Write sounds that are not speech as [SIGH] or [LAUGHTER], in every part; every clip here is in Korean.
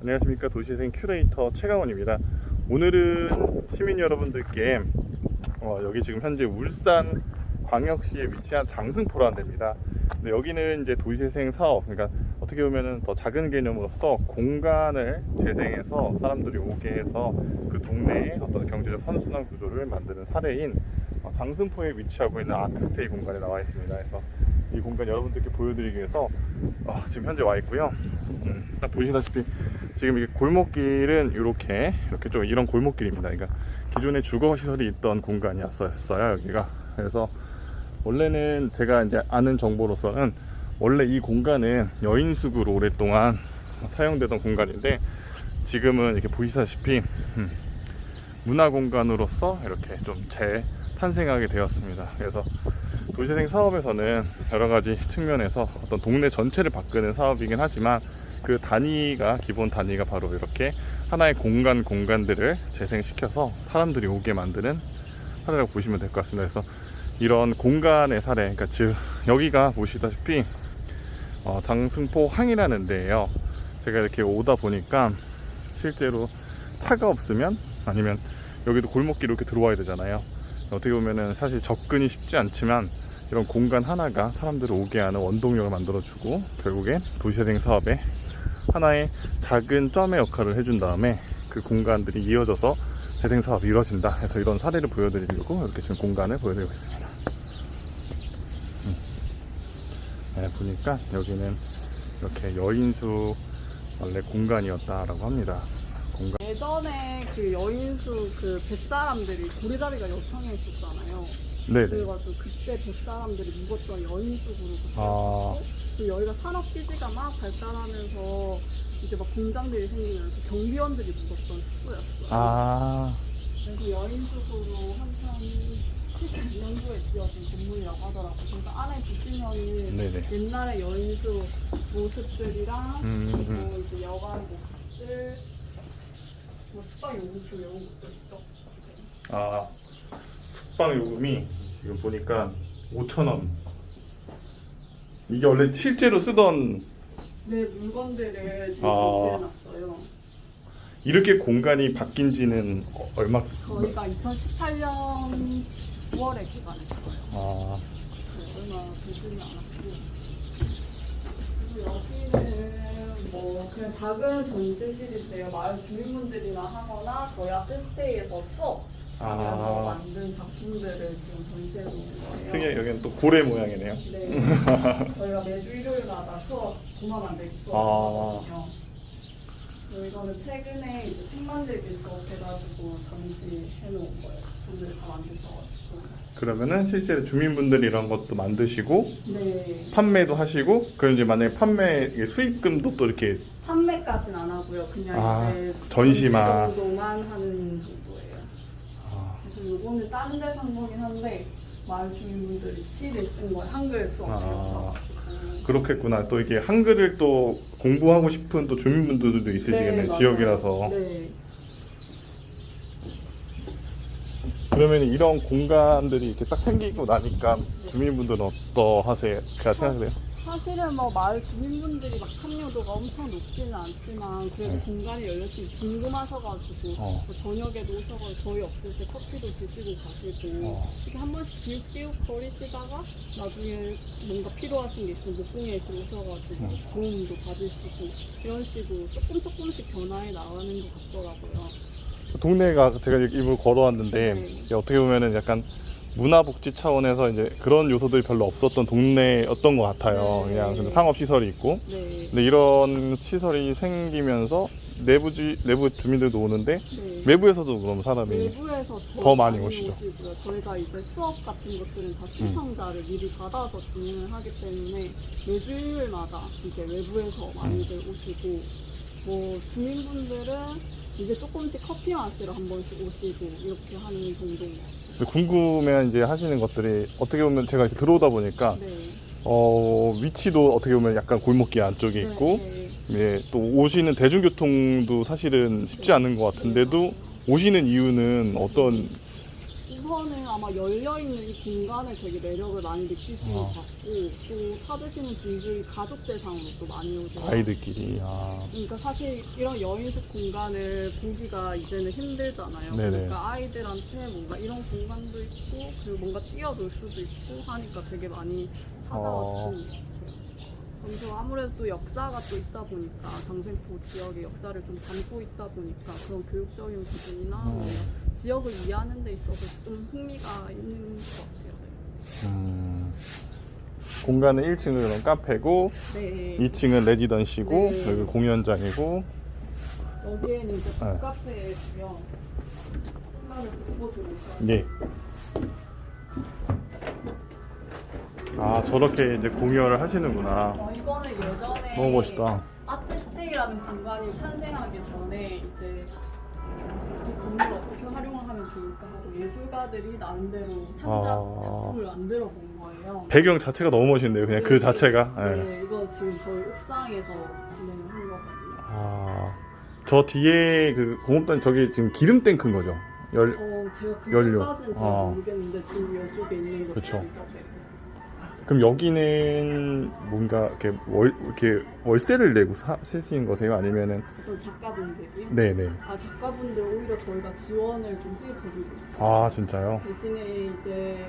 안녕하십니까 도시생 큐레이터 최강원입니다. 오늘은 시민 여러분들께 어, 여기 지금 현재 울산 광역시에 위치한 장승포라는 데입니다. 근데 여기는 이제 도시재생 사업, 그러니까 어떻게 보면은 더 작은 개념으로서 공간을 재생해서 사람들이 오게 해서 그 동네의 어떤 경제적 선순환 구조를 만드는 사례인 어, 장승포에 위치하고 있는 아트스테이 공간에 나와 있습니다. 그래서 이 공간 여러분들께 보여드리기 위해서 어, 지금 현재 와 있고요. 음, 딱 보시다시피 지금 이 골목길은 이렇게 이렇게 좀 이런 골목길입니다. 그러니까 기존에 주거 시설이 있던 공간이었어요 여기가. 그래서 원래는 제가 이제 아는 정보로서는 원래 이 공간은 여인숙으로 오랫동안 사용되던 공간인데 지금은 이렇게 보시다시피 음, 문화 공간으로서 이렇게 좀 재탄생하게 되었습니다. 그래서 도시재생 사업에서는 여러 가지 측면에서 어떤 동네 전체를 바꾸는 사업이긴 하지만 그 단위가 기본 단위가 바로 이렇게 하나의 공간 공간들을 재생시켜서 사람들이 오게 만드는 사례라고 보시면 될 것 같습니다. 그래서 이런 공간의 사례, 그러니까 즉 여기가 보시다시피 어, 장승포 항이라는 데예요. 제가 이렇게 오다 보니까 실제로 차가 없으면 아니면 여기도 골목길 이렇게 들어와야 되잖아요. 어떻게 보면은 사실 접근이 쉽지 않지만 이런 공간 하나가 사람들을 오게 하는 원동력을 만들어주고 결국엔 도시재생 사업의 하나의 작은 점의 역할을 해준 다음에 그 공간들이 이어져서 재생 사업이 이루어진다 해서 이런 사례를 보여드리려고 이렇게 지금 공간을 보여드리고 있습니다. 음. 네, 보니까 여기는 이렇게 여인수 원래 공간이었다라고 합니다. 공간. 예전에 그 여인수 그 뱃사람들이 고리잡이가 요청해 있었잖아요. 네네. 그래가지고 그때 뱃사람들이 묵었던 여인숙으로 아. 쓰였었고 그 여기가 산업기지가 막 발달하면서 이제 막 공장들이 생기면서 경비원들이 묵었던 숙소였어요. 아, 그래서 여인숙으로 한참 72년도에 지어진 건물이라고 하더라고요. 그래서 안에 보시면은 네네. 옛날에 여인숙 모습들이랑 음, 음. 그리고 이제 여관 모습들 뭐 숙박 요금표 이런 것도 있죠. 아, 숙박 요금이 지금 보니까 5,000원. 이게 원래 실제로 쓰던 네 물건들을 지금 아. 전시해놨어요. 이렇게 공간이 바뀐 지는 어- 얼마? 저희가 2018년 9월에 개관했어요. 아, 네, 얼마 되지는 않았고. 그리고 여기는 뭐 그냥 작은 전시실이세요. 마을 주민분들이나 하거나 저희 아트스테이에서 수업 아, 만든 작품들을 지금 전시해 놓은 거예요. 특이해. 여기는 또 고래 모양이네요. 네. [LAUGHS] 저희가 매주 일요일마다 수업, 도마 만들기 수업 아. 하거든요. 이거는 최근에 이제 책 만들기 수업 해가지고 전시해 놓은 거예요. 오늘 다 만드셔가지고. 그러면은 실제로 주민분들이 이런 것도 만드시고 네. 판매도 하시고 그럼 이제 만약에 판매 이게 수익금도 또 이렇게 판매까지는 안 하고요. 그냥 아, 이제 전시만. 전시 정도만 하는 정도예 요. 요거는 다른 데산 거긴 한데 마을 주민분들이 시를 쓴 거예요. 한글 수업 아. 배우셔가지고. 그렇겠구나. 또 이게 한글을 또 공부하고 싶은 또 주민분들도 있으시겠네 맞아요. 지역이라서. 네. 그러면 이런 공간들이 이렇게 딱 생기고 나니까 주민분들은 어떠하세요? 그냥 생각하세요? 사실은 뭐 마을 주민분들이 막 참여도가 엄청 높지는 않지만 그래도 네. 공간이 열렸으면 궁금하셔가지고 어. 뭐 저녁에도 오셔가지고 저희 없을 때 커피도 드시고 가시고 어. 이렇게 한 번씩 기웃기웃 거리시다가 나중에 뭔가 필요하신 게 있으면 목공예실 오셔가지고 어. 도움도 받으시고 이런 식으로 조금 조금씩 변화해 나가는 것 같더라고요. 동네가 제가 입을 걸어왔는데 네. 어떻게 보면은 약간 문화복지 차원에서 이제 그런 요소들이 별로 없었던 동네였던 것 같아요. 네. 그냥 근데 상업 시설이 있고. 네. 근데 이런 시설이 생기면서 내부지 내부 주민들도 오는데 네. 외부에서도 그럼 사람이 외부에서 더 많이 오시죠. 오시고요. 저희가 이제 수업 같은 것들은 다 신청자를 미리 받아서 진행을 하기 때문에 매주 일요일마다 이제 외부에서 많이들 오시고 뭐 주민분들은 이제 조금씩 커피 마시러 한 번씩 오시고 이렇게 하는 정도인 것 같아요. 궁금해 이제 하시는 것들이 어떻게 보면 제가 이렇게 들어오다 보니까 네. 어 위치도 어떻게 보면 약간 골목길 안쪽에 있고 네. 예, 또 오시는 대중교통도 사실은 쉽지 않은 것 같은데도 오시는 이유는 어떤 우선은 아마 열려있는 이 공간을 되게 매력을 많이 느끼시는 아. 것 같고 또 찾으시는 분들이 가족 대상으로 또 많이 오세요. 아이들끼리. 아. 그러니까 사실 이런 여인숙 공간을 보기가 이제는 힘들잖아요. 네네. 그러니까 아이들한테 뭔가 이런 공간도 있고 그리고 뭔가 뛰어놀 수도 있고 하니까 되게 많이 찾아와 어. 주시는 것 같아요. 그래서 아무래도 또 역사가 또 있다 보니까 장생포 지역의 역사를 좀 담고 있다 보니까 그런 교육적인 부분이나 뭐 음. 지역을 이해하는 데 있어서 좀 흥미가 있는 것 같아요. 음. 공간은 1층은 그럼 카페고, 네. 2층은 레지던시고, 네. 여기 공연장이고, 여기에는 이제 네. 북카페에 주면 신발을 두고 들어오셔야 예. 아, 저렇게 이제 공연을 하시는구나. 어, 이거는 예전에 너무 멋있다. 아트스테이라는 공간이 탄생하기 전에 이제 이 건물을 어떻게 활용을 하면 좋을까 하고 예술가들이 나름대로 창작 아. 작품을 만들어 본 거예요. 배경 자체가 너무 멋있네요. 그냥 그 네, 자체가. 예. 네, 이거 지금 저희 옥상에서 진행을 한 거거든요. 아, 저 뒤에 그 공업단 저기 지금 기름 탱크인 거죠? 열, 어, 제가 연료. 그것까지는 잘 아. 모르겠는데 지금 이쪽에 있는 거 그쵸. 그럼 여기는 뭔가 이렇게 월, 이렇게 월세를 내고 사, 쓰시는 거세요? 아니면은, 어떤 작가분들이요? 네네. 아 작가분들 오히려 저희가 지원을 좀 해드리고. 아, 진짜요? 대신에 이제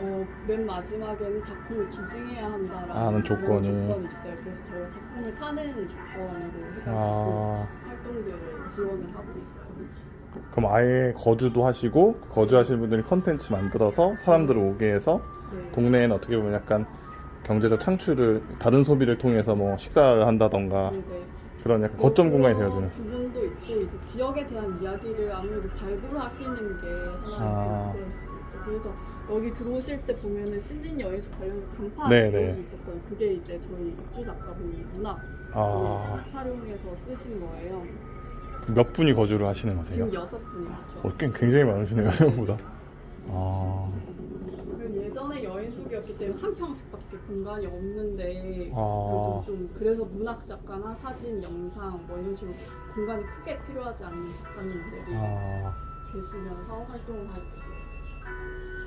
어, 맨 마지막에는 작품을 기증해야 한다라는 아, 그런 조건이. 조건이 있어요. 그래서 저희가 작품을 사는 조건으로 해가지고 아, 활동들을 지원을 하고 있어요. 그럼 아예 거주도 하시고, 거주하시는 분들이 컨텐츠 만들어서 사람들을 오게 해서, 네. 동네에는 어떻게 보면 약간 경제적 창출을, 다른 소비를 통해서 뭐 식사를 한다던가, 네네. 그런 약간 거점 공간이 되어주는. 부분도 있고 이제 지역에 대한 이야기를 아무래도 발굴하시는 게 하나의 아. 그럴 수도 있죠. 그래서 여기 들어오실 때 보면은 신진 여인숙 관련 간판 네, 네, 네. 있었거든요. 그게 이제 저희 입주 작가분이 문학 아, 활용해서 쓰신 거예요. 몇 분이 거주를 하시는 거세요? 지금 여섯 분이죠. 어, 꽤 굉장히 많으시네요, [LAUGHS] 생각보다. 아, 그 예전에 여인숙이었기 때문에 한 평씩밖에 공간이 없는데 아. 그래도 좀 그래서 문학 작가나 사진, 영상 뭐 이런 식으로 공간이 크게 필요하지 않는 작가님들이 아. 계시면서 활동을 하고 계세요.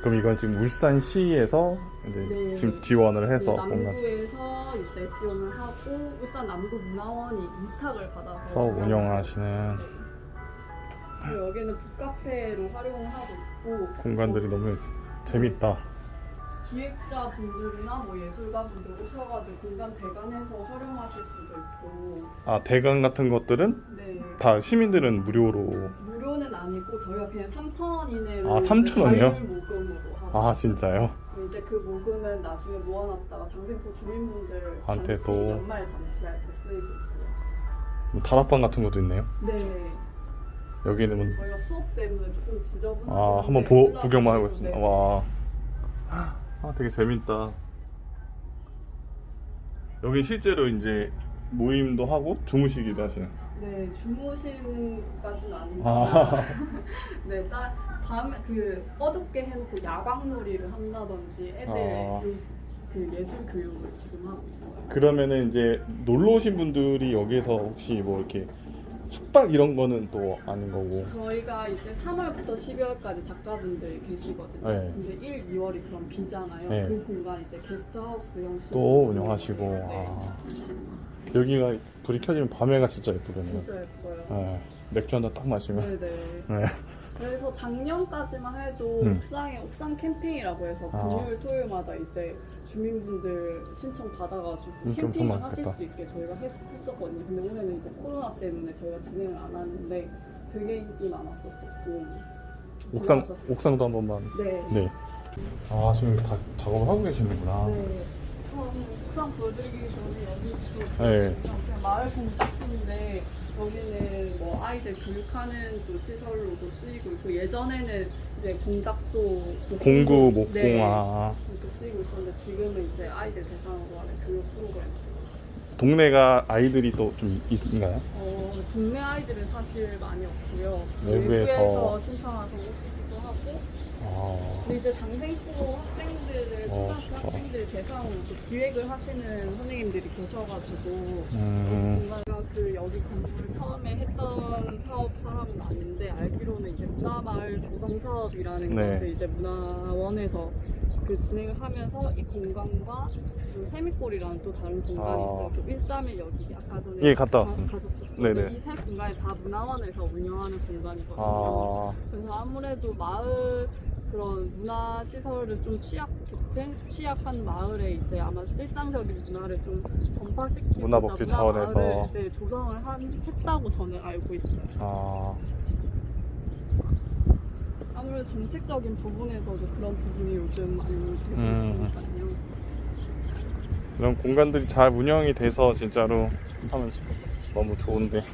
그럼 이건 지금 울산시에서 이제 네. 지금 지원을 해서 네, 공간 남구에서 이제 지원을 하고 울산 남구 문화원이 위탁을 받아서 서 운영하시는 네. 그리고 여기는 북카페로 활용을 하고 있고 공간들이 너무 재밌다. 기획자 분들이나 뭐 예술가 분들 오셔가지고 공간 대관해서 활용하실 수도 있고 아, 대강 같은 것들은 네 다 시민들은 무료로. 무료는 아니고 저희가 그냥 3천 원 이내로 아, 3,000 원 이요? 자율 모금으로 하고 아, 있어요. 진짜요? 이제 그 모금은 나중에 모아놨다가 장생포 주민분들 한테 잔치, 또. 연말 잔치할 때 쓰이고 있고요. 뭐 다락방 같은 것도 있네요. 네. 여기는 뭐, 저희가 수업 때문에 조금 지저분하게 아, 한번 보, 구경만 하고 있습니다. 와. 아, 되게 재밌다. 여기 실제로 이제 모임도 하고 주무시기도 하시는. 네, 주무심까지는 아니지만 아, [LAUGHS] 네, 딱 밤에 그 어둡게 해놓고 야광놀이를 한다든지 애들 아. 그, 그 예술 교육을 지금 하고 있어요. 그러면은 이제 놀러 오신 분들이 여기서 혹시 뭐 이렇게 숙박 이런 거는 또 아닌 거고. 저희가 이제 3월부터 12월까지 작가분들 계시거든요. 네. 근데 1, 2월이 그럼 비잖아요. 네. 그 공간 이제 게스트하우스 형식으로 또 운영하시고. 네. 아. 여기가 불이 켜지면 밤에가 진짜 예쁘겠네요. 진짜 예뻐요. 네. 맥주 한잔 딱 마시면. 네네. 네. 그래서 작년까지만 해도 음. 옥상에 옥상 캠핑이라고 해서 아. 금요일 토요일마다 이제 주민분들 신청 받아가지고 음, 좀 캠핑을. 하실 수 있게 저희가 했, 했었거든요. 근데 올해는 이제 코로나 때문에 저희가 진행을 안 하는데 되게 인기 많았었었고 옥상 좋아하셨어요. 옥상도 한 번만. 네. 네. 아 지금 다 작업을 하고 계시는구나. 네. 처음 옥상 보여드리기 전에 여기도 네. 그냥 마을 공작소인데 여기는 뭐 아이들 교육하는 또 시설로도 쓰이고 있고 예전에는 이제 공작소 그 공구 네, 목공아. 그렇게 쓰이고 있었는데 지금은 이제 아이들 대상으로 하는 교육 프로그램 쓰고. 동네가 아이들이 또 좀 있나요? 어, 동네 아이들은 사실 많이 없고요. 외부에서. 외부에서 신청해서 오시기도 하고 아, 근데 이제 장생포 학생들을 어, 초등학교 좋다. 학생들 대상으로 이렇게 기획을 하시는 선생님들이 계셔가지고 음, 뭔가 그 여기 건물을 처음에 했던 사업 사람은 아닌데 알기로는 이제 문화마을 조성 사업이라는 네. 것을 이제 문화원에서 그 진행을 하면서 이 공간과 그 세미골이라는 또 다른 공간이 아. 있어요. 그 131 여기 아까 전에 예, 갔다 가- 왔습니다. 가셨어요. 네네. 이세 공간이 다 문화원에서 운영하는 공간이거든요. 아, 그래서 아무래도 마을 그런 문화 시설을 좀 취약 생- 취약한 마을에 이제 아마 일상적인 문화를 좀 전파시키고 문화복지 차원에서. 네, 조성을 한, 했다고 저는 알고 있어요. 아, 아무래도 정책적인 부분에서도 그런 부분이 요즘 많이 되고 음. 있으니까요. 이런 공간들이 잘 운영이 돼서 진짜로 하면 너무 좋은데. 네.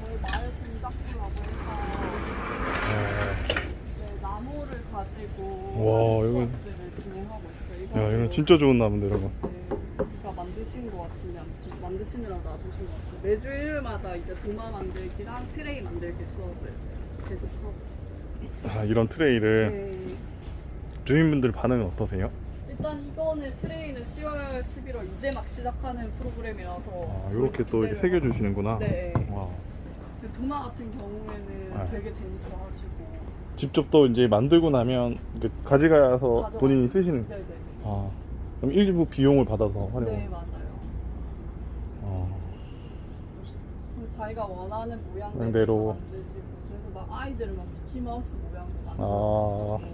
저희 마을 공작부라고 해서 네, 나무를 가지고 와, 한 이건- 수업들을 진행하고 있어요. 이거 야, 이건 진짜 좋은 나무인데, 여러분. 네, 누가 만드신 것 같은데 아무튼 만드시느라고 놔두신 것 같아요. 매주 일요일마다 이제 도마 만들기랑 트레이 만들기 수업을 계속 하고 있어요. 아, 이런 트레이를 네. 주민분들 반응은 어떠세요? 일단 이거는 트레이는 10월, 11월 이제 막 시작하는 프로그램이라서 아, 이렇게 또 이렇게 새겨주시는구나. 네. 와. 근데 도마 같은 경우에는 네. 되게 재밌어하시고 직접 또 이제 만들고 나면 그 가져가서 가져가서- 본인이 쓰시는. 네네. 아, 그럼 일부 비용을 받아서 활용. 네 맞아요. 아, 그리고 자기가 원하는 모양대로. 만드시고 그래서 막 아이들은 막 미키마우스 모양도 만들고 아.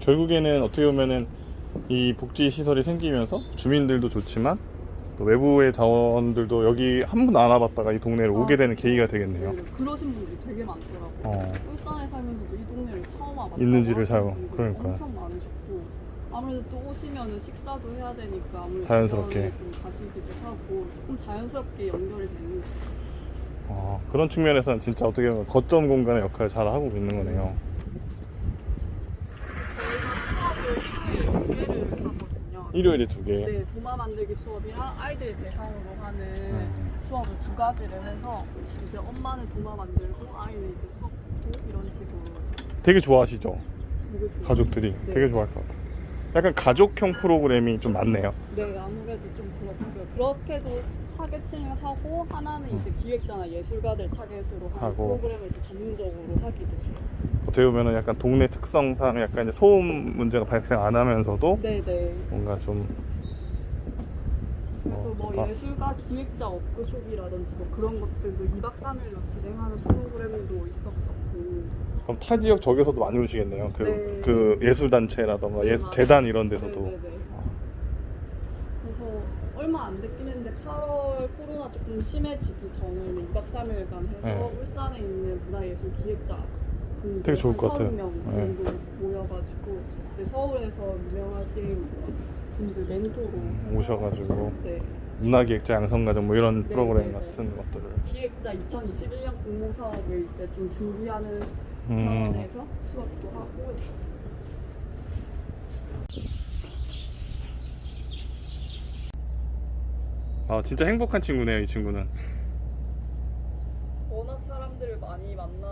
결국에는 어떻게 보면은 이 복지 시설이 생기면서 주민들도 좋지만 또 외부의 자원들도 여기 한 번도 안 와봤다가 이 동네를 오게 되는 계기가 되겠네요. 네, 그러신 분들이 되게 많더라고요. 어. 울산에 살면서도 이 동네를 처음 와봤다고 있는지를 하시는 분들이 그러니까요. 엄청 많으셨고 아무래도 또 오시면은 식사도 해야 되니까 아무래도 자연스럽게. 좀 가시기도 하고 조금 자연스럽게 연결이 되는. 어, 그런 측면에서는 진짜 어떻게 보면 거점 공간의 역할을 잘 하고 있는 거네요. 저희가 수업을 일요일에 두 개를 하거든요. 일요일에 두 개. 네, 도마 만들기 수업이랑 아이들 대상으로 하는 음. 수업을 두 가지를 해서 이제 엄마는 도마 만들고 아이는 이제 수업 듣고 이런 식으로 되게 좋아하시죠? 되게 좋아요. 가족들이 네. 되게 좋아할 것 같아요. 약간 가족형 프로그램이 좀 많네요. 네, 아무래도 좀 그렇고요. 그렇게도 타겟팅을 하고 하나는 이제 기획자나 예술가들 타겟으로 하는 하고. 프로그램을 이제 전문적으로 하기도 해요. 어떻게 보면은 약간 동네 특성상 약간 이제 소음 문제가 발생 안 하면서도 네, 네. 뭔가 좀 그래서 어, 뭐. 예술가 기획자 워크숍이라든지 뭐 그런 것들도 2박 3일로 진행하는 프로그램도 있었었고 그럼 타 지역 적에서도 많이 오시겠네요. 그, 네. 그 예술 단체라던가 네, 예술 맞아요. 재단 이런 데서도 네네네. 그래서 얼마 안 됐긴 했는데 8월 코로나 조금 심해지기 전에는 2박 3일간 해서 네. 울산에 있는 문화예술 기획자 분들 되게 좋을 것 같아요. 30명 네. 정도 모여가지고 이제 서울에서 유명하신 분들 멘토로 오셔가지고 네, 문화기획자 양성가정 뭐 이런 네, 프로그램 네, 네. 같은 것들을 기획자 2021년 공모 사업을 이제 좀 준비하는 음, 차원에서 수업도 하고 아 진짜 행복한 친구네요 이 친구는. 워낙 사람들을 많이 만나